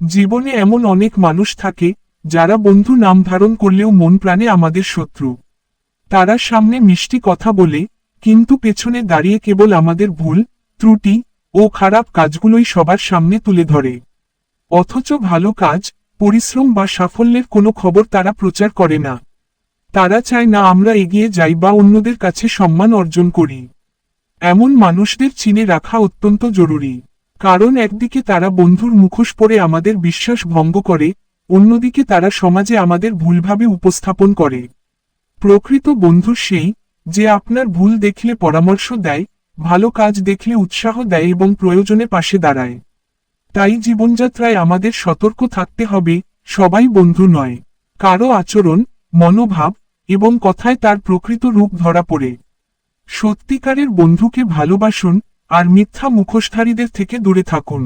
জীবনে এমন অনেক মানুষ থাকে, যারা বন্ধু নাম ধারণ করলেও মন প্রাণে আমাদের শত্রু। তারা সামনে মিষ্টি কথা বলে, কিন্তু পেছনে দাঁড়িয়ে কেবল আমাদের ভুল, ত্রুটি ও খারাপ কাজগুলোই সবার সামনে তুলে ধরে। অথচ ভালো কাজ, পরিশ্রম বা সাফল্যের কোনো খবর তারা প্রচার করে না। তারা চায় না আমরা এগিয়ে যাই বা অন্যদের কাছে সম্মান অর্জন করি। এমন মানুষদের চিনে রাখা অত্যন্ত জরুরি। কারণ একদিকে তারা বন্ধুর মুখোশ পরে আমাদের বিশ্বাস ভঙ্গ করে, অন্যদিকে তারা সমাজে আমাদের ভুলভাবে উপস্থাপন করে। প্রকৃত বন্ধু সেই, যে আপনার ভুল দেখলে পরামর্শ দেয়, ভালো কাজ দেখলে উৎসাহ দেয় এবং প্রয়োজনে পাশে দাঁড়ায়। তাই জীবনযাত্রায় আমাদের সতর্ক থাকতে হবে, সবাই বন্ধু নয়। কারও আচরণ, মনোভাব এবং কথায় তার প্রকৃত রূপ ধরা পড়ে। সত্যিকারের বন্ধুকে ভালোবাসুন আর মিথ্যা মুখোশধারীদের থেকে দূরে থাকুন।